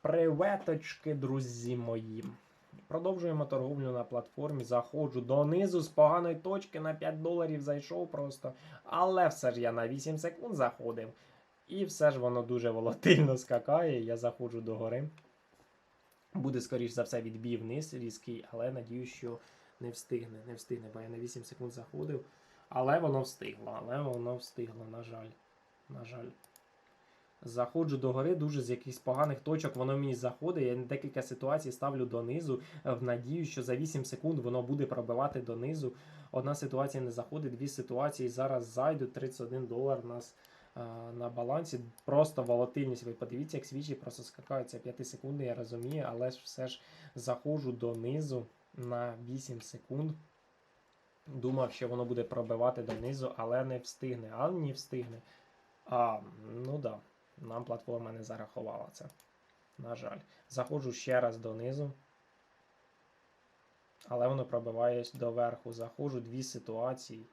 Приветочки, друзі мої. Продовжуємо торговлю на платформі. Заходжу донизу з поганої точки на 5 доларів зайшов просто. Але все ж я на 8 секунд заходив. І все ж воно дуже волатильно скакає. Я заходжу до гори. Буде, скоріш за все, відбій вниз різкий, але надію, що не встигне. Не встигне, бо я на 8 секунд заходив. Але воно встигло, але воно встигло, на жаль. На жаль. Заходжу до гори дуже з якихось поганих точок, воно мені заходить. Я декілька ситуацій ставлю донизу е, в надію, що за 8 секунд воно буде пробивати донизу. Одна ситуація не заходить, дві ситуації зараз зайдуть. 31 долар у нас е, на балансі. Просто волатильність. Ви подивіться, як свічі просто скакаються 5 секунд, я розумію, але ж все ж заходжу донизу на 8 секунд. Думав, що воно буде пробивати донизу, але не встигне. А не встигне. А, ну да. Нам платформа не зарахувала це. На жаль. Заходжу ще раз донизу. Але воно пробиває доверху. Заходжу дві ситуації.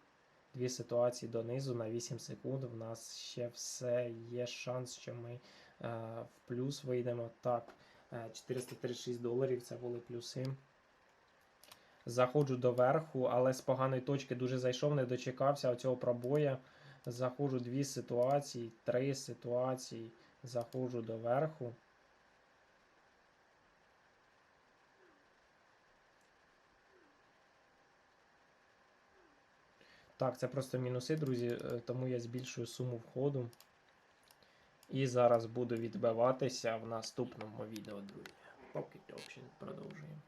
Дві ситуації донизу на 8 секунд. В нас ще все є шанс, що ми е, в плюс вийдемо. Так, е, 436 доларів це були плюси. Заходжу доверху, але з поганої точки дуже зайшов, не дочекався оцього пробоя. Заходжу дві ситуації, три ситуації. Заходжу доверху. Так, це просто мінуси, друзі, е, тому я збільшую суму входу. І зараз буду відбиватися в наступному відео, друзі. Поки Option продовжуємо.